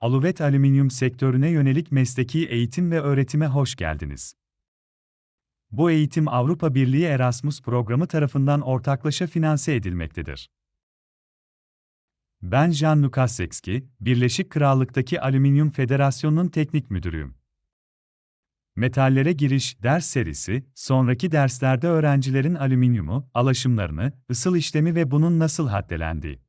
Aluvet alüminyum sektörüne yönelik mesleki eğitim ve öğretime hoş geldiniz. Bu eğitim Avrupa Birliği Erasmus programı tarafından ortaklaşa finanse edilmektedir. Ben Jan Lukaszewski, Birleşik Krallık'taki Alüminyum Federasyonu'nun teknik müdürüyüm. Metallere giriş ders serisi, sonraki derslerde öğrencilerin alüminyumu, alaşımlarını, ısıl işlemi ve bunun nasıl haddelendiği,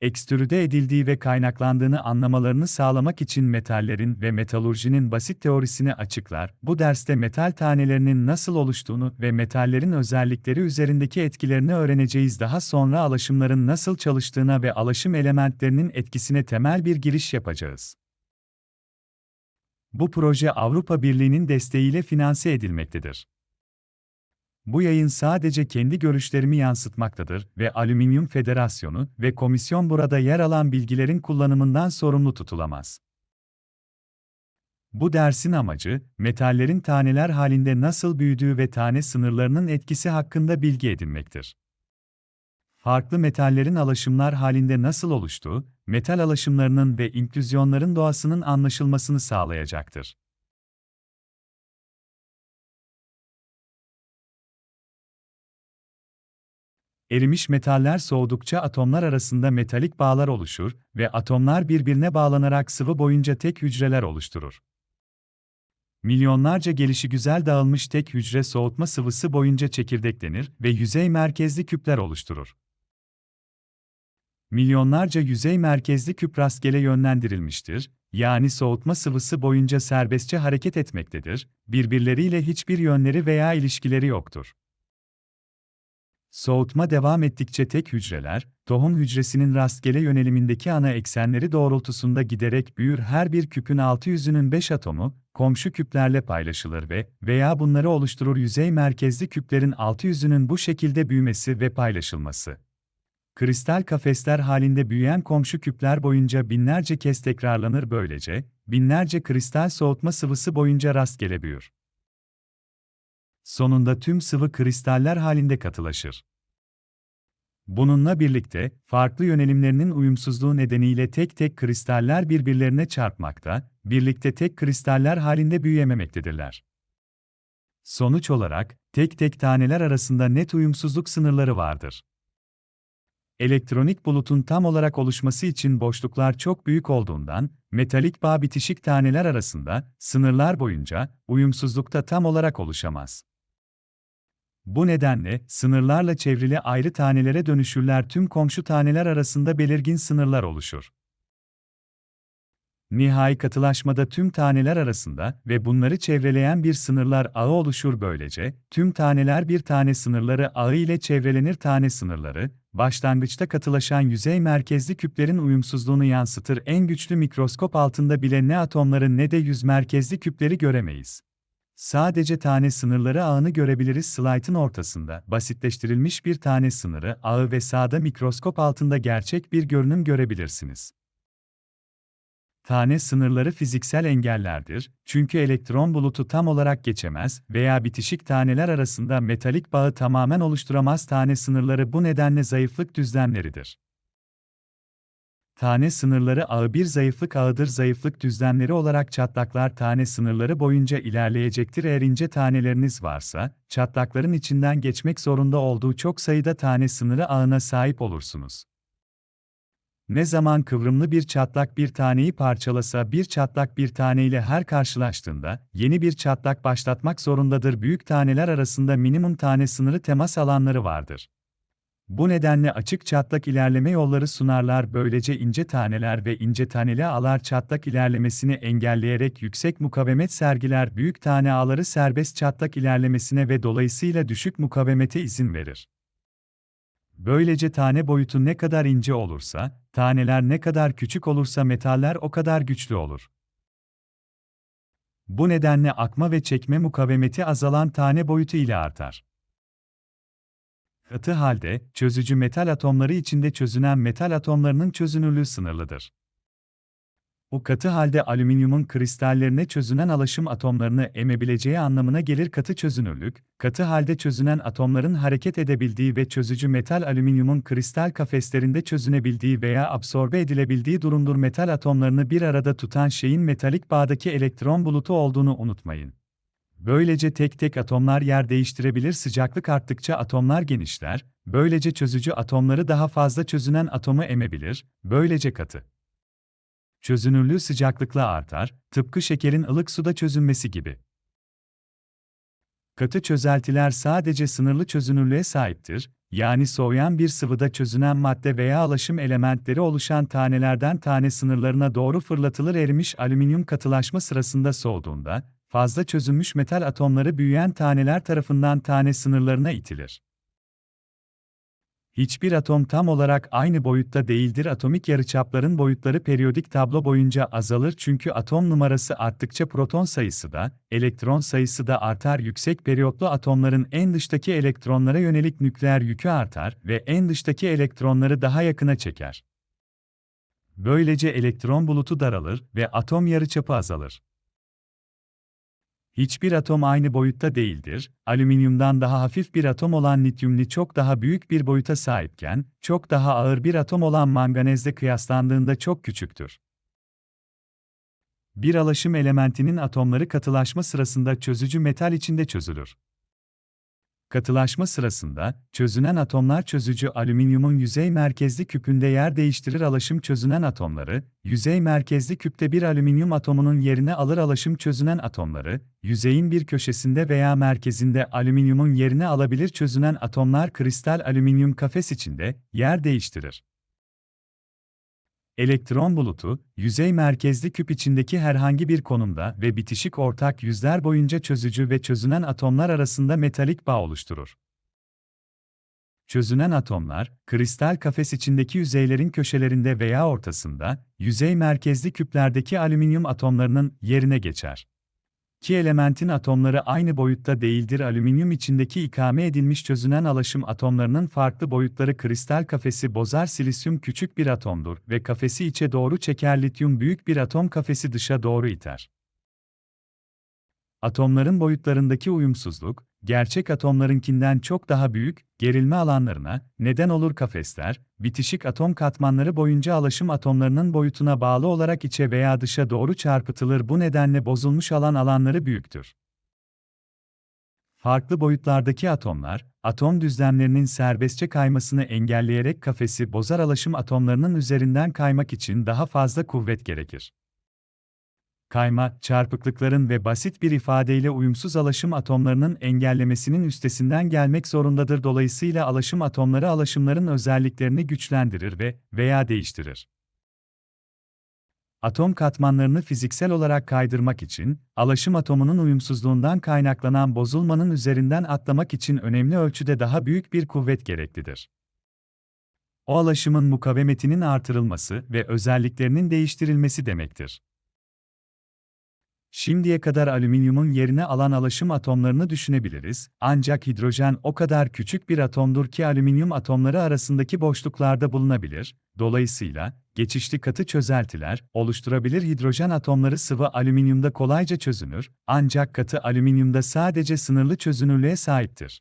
ekstrüde edildiği ve kaynaklandığını anlamalarını sağlamak için metallerin ve metalurjinin basit teorisini açıklar. Bu derste metal tanelerinin nasıl oluştuğunu ve metallerin özellikleri üzerindeki etkilerini öğreneceğiz. Daha sonra alaşımların nasıl çalıştığına ve alaşım elementlerinin etkisine temel bir giriş yapacağız. Bu proje Avrupa Birliği'nin desteğiyle finanse edilmektedir. Bu yayın sadece kendi görüşlerimi yansıtmaktadır ve Alüminyum Federasyonu ve komisyon burada yer alan bilgilerin kullanımından sorumlu tutulamaz. Bu dersin amacı, metallerin taneler halinde nasıl büyüdüğü ve tane sınırlarının etkisi hakkında bilgi edinmektir. Farklı metallerin alaşımlar halinde nasıl oluştuğu, metal alaşımlarının ve inklüzyonların doğasının anlaşılmasını sağlayacaktır. Erimiş metaller soğudukça atomlar arasında metalik bağlar oluşur ve atomlar birbirine bağlanarak sıvı boyunca tek hücreler oluşturur. Milyonlarca gelişigüzel dağılmış tek hücre soğutma sıvısı boyunca çekirdeklenir ve yüzey merkezli küpler oluşturur. Milyonlarca yüzey merkezli küp rastgele yönlendirilmiştir, yani soğutma sıvısı boyunca serbestçe hareket etmektedir, birbirleriyle hiçbir yönleri veya ilişkileri yoktur. Soğutma devam ettikçe tek hücreler, tohum hücresinin rastgele yönelimindeki ana eksenleri doğrultusunda giderek büyür her bir küpün altı yüzünün 5 atomu, komşu küplerle paylaşılır ve veya bunları oluşturur yüzey merkezli küplerin altı yüzünün bu şekilde büyümesi ve paylaşılması. Kristal kafesler halinde büyüyen komşu küpler boyunca binlerce kez tekrarlanır böylece, binlerce kristal soğutma sıvısı boyunca rastgele büyür. Sonunda tüm sıvı kristaller halinde katılaşır. Bununla birlikte, farklı yönelimlerinin uyumsuzluğu nedeniyle tek tek kristaller birbirlerine çarpmakta, birlikte tek kristaller halinde büyüyememektedirler. Sonuç olarak, tek tek taneler arasında net uyumsuzluk sınırları vardır. Elektronik bulutun tam olarak oluşması için boşluklar çok büyük olduğundan, metalik bağ bitişik taneler arasında, sınırlar boyunca, uyumsuzlukta tam olarak oluşamaz. Bu nedenle, sınırlarla çevrili ayrı tanelere dönüşürler tüm komşu taneler arasında belirgin sınırlar oluşur. Nihai katılaşmada tüm taneler arasında ve bunları çevreleyen bir sınırlar ağı oluşur böylece, tüm taneler bir tane sınırları ağı ile çevrelenir tane sınırları, başlangıçta katılaşan yüzey merkezli küplerin uyumsuzluğunu yansıtır en güçlü mikroskop altında bile ne atomları ne de yüz merkezli küpleri göremeyiz. Sadece tane sınırları ağını görebiliriz slaytın ortasında. Basitleştirilmiş bir tane sınırı ağı ve sağda mikroskop altında gerçek bir görünüm görebilirsiniz. Tane sınırları fiziksel engellerdir, çünkü elektron bulutu tam olarak geçemez veya bitişik taneler arasında metalik bağı tamamen oluşturamaz tane sınırları bu nedenle zayıflık düzlemleridir. Tane sınırları ağı bir zayıflık ağıdır zayıflık düzlemleri olarak çatlaklar tane sınırları boyunca ilerleyecektir eğer ince taneleriniz varsa, çatlakların içinden geçmek zorunda olduğu çok sayıda tane sınırı ağına sahip olursunuz. Ne zaman kıvrımlı bir çatlak bir taneyi parçalasa bir çatlak bir taneyle her karşılaştığında, yeni bir çatlak başlatmak zorundadır büyük taneler arasında minimum tane sınırı temas alanları vardır. Bu nedenle açık çatlak ilerleme yolları sunarlar böylece ince taneler ve ince taneli ağlar çatlak ilerlemesini engelleyerek yüksek mukavemet sergiler büyük tane ağları serbest çatlak ilerlemesine ve dolayısıyla düşük mukavemete izin verir. Böylece tane boyutu ne kadar ince olursa, taneler ne kadar küçük olursa metaller o kadar güçlü olur. Bu nedenle akma ve çekme mukavemeti azalan tane boyutu ile artar. Katı halde, çözücü metal atomları içinde çözünen metal atomlarının çözünürlüğü sınırlıdır. Bu katı halde alüminyumun kristallerine çözünen alaşım atomlarını emebileceği anlamına gelir katı çözünürlük, katı halde çözünen atomların hareket edebildiği ve çözücü metal alüminyumun kristal kafeslerinde çözünebildiği veya absorbe edilebildiği durumdur metal atomlarını bir arada tutan şeyin metalik bağdaki elektron bulutu olduğunu unutmayın. Böylece tek tek atomlar yer değiştirebilir sıcaklık arttıkça atomlar genişler, böylece çözücü atomları daha fazla çözünen atomu emebilir, böylece katı çözünürlüğü sıcaklıkla artar, tıpkı şekerin ılık suda çözünmesi gibi. Katı çözeltiler sadece sınırlı çözünürlüğe sahiptir, yani soğuyan bir sıvıda çözünen madde veya alaşım elementleri oluşan tanelerden tane sınırlarına doğru fırlatılır erimiş alüminyum katılaşma sırasında soğuduğunda, fazla çözünmüş metal atomları büyüyen taneler tarafından tane sınırlarına itilir. Hiçbir atom tam olarak aynı boyutta değildir. Atomik yarıçapların boyutları periyodik tablo boyunca azalır çünkü atom numarası arttıkça proton sayısı da, elektron sayısı da artar. Yüksek periyotlu atomların en dıştaki elektronlara yönelik nükleer yükü artar ve en dıştaki elektronları daha yakına çeker. Böylece elektron bulutu daralır ve atom yarıçapı azalır. Hiçbir atom aynı boyutta değildir. Alüminyumdan daha hafif bir atom olan lityumli çok daha büyük bir boyuta sahipken, çok daha ağır bir atom olan manganezle kıyaslandığında çok küçüktür. Bir alaşım elementinin atomları katılaşma sırasında çözücü metal içinde çözülür. Katılaşma sırasında, çözünen atomlar çözücü alüminyumun yüzey merkezli küpünde yer değiştirir alaşım çözünen atomları, yüzey merkezli küpte bir alüminyum atomunun yerine alır alaşım çözünen atomları, yüzeyin bir köşesinde veya merkezinde alüminyumun yerine alabilir çözünen atomlar kristal alüminyum kafes içinde yer değiştirir. Elektron bulutu, yüzey merkezli küp içindeki herhangi bir konumda ve bitişik ortak yüzler boyunca çözücü ve çözünen atomlar arasında metalik bağ oluşturur. Çözünen atomlar, kristal kafes içindeki yüzeylerin köşelerinde veya ortasında, yüzey merkezli küplerdeki alüminyum atomlarının yerine geçer. İki elementin atomları aynı boyutta değildir. Alüminyum içindeki ikame edilmiş çözünen alaşım atomlarının farklı boyutları kristal kafesi bozar. Silisyum küçük bir atomdur ve kafesi içe doğru çeker. Lityum büyük bir atom kafesi dışa doğru iter. Atomların boyutlarındaki uyumsuzluk, gerçek atomlarınkinden çok daha büyük, gerilme alanlarına neden olur kafesler, bitişik atom katmanları boyunca alaşım atomlarının boyutuna bağlı olarak içe veya dışa doğru çarpıtılır bu nedenle bozulmuş alan alanları büyüktür. Farklı boyutlardaki atomlar, atom düzlemlerinin serbestçe kaymasını engelleyerek kafesi bozar alaşım atomlarının üzerinden kaymak için daha fazla kuvvet gerekir kayma, çarpıklıkların ve basit bir ifadeyle uyumsuz alaşım atomlarının engellemesinin üstesinden gelmek zorundadır. Dolayısıyla alaşım atomları alaşımların özelliklerini güçlendirir ve veya değiştirir. Atom katmanlarını fiziksel olarak kaydırmak için, alaşım atomunun uyumsuzluğundan kaynaklanan bozulmanın üzerinden atlamak için önemli ölçüde daha büyük bir kuvvet gereklidir. O alaşımın mukavemetinin artırılması ve özelliklerinin değiştirilmesi demektir. Şimdiye kadar alüminyumun yerine alan alaşım atomlarını düşünebiliriz, ancak hidrojen o kadar küçük bir atomdur ki alüminyum atomları arasındaki boşluklarda bulunabilir, dolayısıyla, geçişli katı çözeltiler, oluşturabilir hidrojen atomları sıvı alüminyumda kolayca çözünür, ancak katı alüminyumda sadece sınırlı çözünürlüğe sahiptir.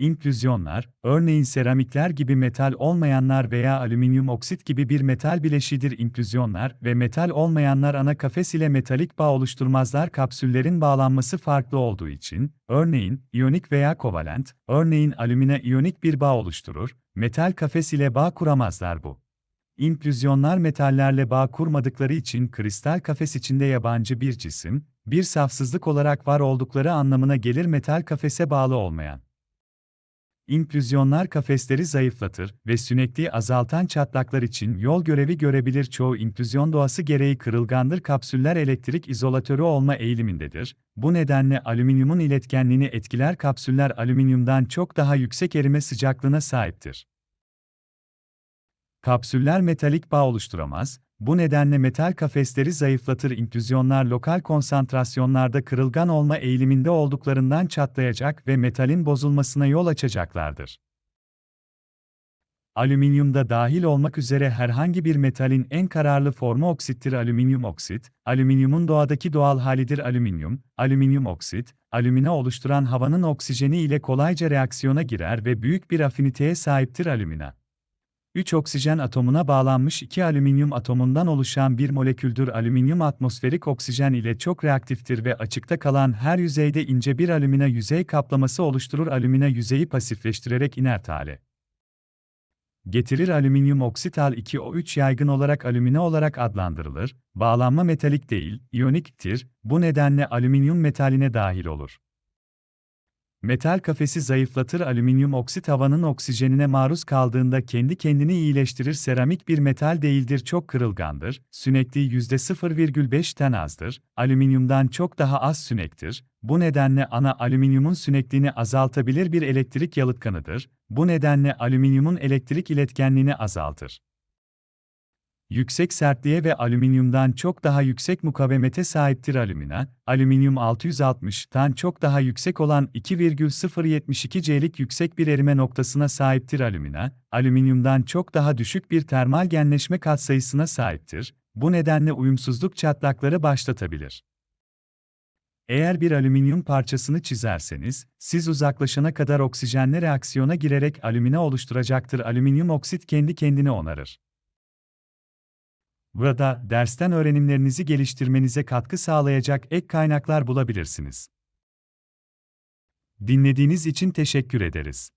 İnklüzyonlar, örneğin seramikler gibi metal olmayanlar veya alüminyum oksit gibi bir metal bileşidir. İnklüzyonlar ve metal olmayanlar ana kafes ile metalik bağ oluşturmazlar. Kapsüllerin bağlanması farklı olduğu için, örneğin iyonik veya kovalent, örneğin alümine iyonik bir bağ oluşturur, metal kafes ile bağ kuramazlar bu. İnklüzyonlar metallerle bağ kurmadıkları için kristal kafes içinde yabancı bir cisim, bir safsızlık olarak var oldukları anlamına gelir metal kafese bağlı olmayan. İnklüzyonlar kafesleri zayıflatır ve sünekliği azaltan çatlaklar için yol görevi görebilir. Çoğu inklüzyon doğası gereği kırılgandır. Kapsüller elektrik izolatörü olma eğilimindedir. Bu nedenle alüminyumun iletkenliğini etkiler. Kapsüller alüminyumdan çok daha yüksek erime sıcaklığına sahiptir. Kapsüller metalik bağ oluşturamaz, bu nedenle metal kafesleri zayıflatır inklüzyonlar lokal konsantrasyonlarda kırılgan olma eğiliminde olduklarından çatlayacak ve metalin bozulmasına yol açacaklardır. Alüminyum da dahil olmak üzere herhangi bir metalin en kararlı formu oksittir alüminyum oksit. Alüminyumun doğadaki doğal halidir alüminyum. Alüminyum oksit, alümine oluşturan havanın oksijeni ile kolayca reaksiyona girer ve büyük bir afiniteye sahiptir alümina. 3 oksijen atomuna bağlanmış 2 alüminyum atomundan oluşan bir moleküldür. Alüminyum atmosferik oksijen ile çok reaktiftir ve açıkta kalan her yüzeyde ince bir alümina yüzey kaplaması oluşturur. Alümina yüzeyi pasifleştirerek inert hale getirir. Alüminyum oksit Al2O3 yaygın olarak alümine olarak adlandırılır. Bağlanma metalik değil, iyoniktir. Bu nedenle alüminyum metaline dahil olur. Metal kafesi zayıflatır alüminyum oksit havanın oksijenine maruz kaldığında kendi kendini iyileştirir. Seramik bir metal değildir çok kırılgandır, sünekliği %0,5'ten azdır, alüminyumdan çok daha az sünektir, bu nedenle ana alüminyumun sünekliğini azaltabilir bir elektrik yalıtkanıdır, bu nedenle alüminyumun elektrik iletkenliğini azaltır. Yüksek sertliğe ve alüminyumdan çok daha yüksek mukavemete sahiptir alümina. Alüminyum 660'tan çok daha yüksek olan 2,072 C'lik yüksek bir erime noktasına sahiptir alümina. Alüminyumdan çok daha düşük bir termal genleşme katsayısına sahiptir. Bu nedenle uyumsuzluk çatlakları başlatabilir. Eğer bir alüminyum parçasını çizerseniz, siz uzaklaşana kadar oksijenle reaksiyona girerek alümine oluşturacaktır. Alüminyum oksit kendi kendine onarır. Burada dersten öğrenimlerinizi geliştirmenize katkı sağlayacak ek kaynaklar bulabilirsiniz. Dinlediğiniz için teşekkür ederiz.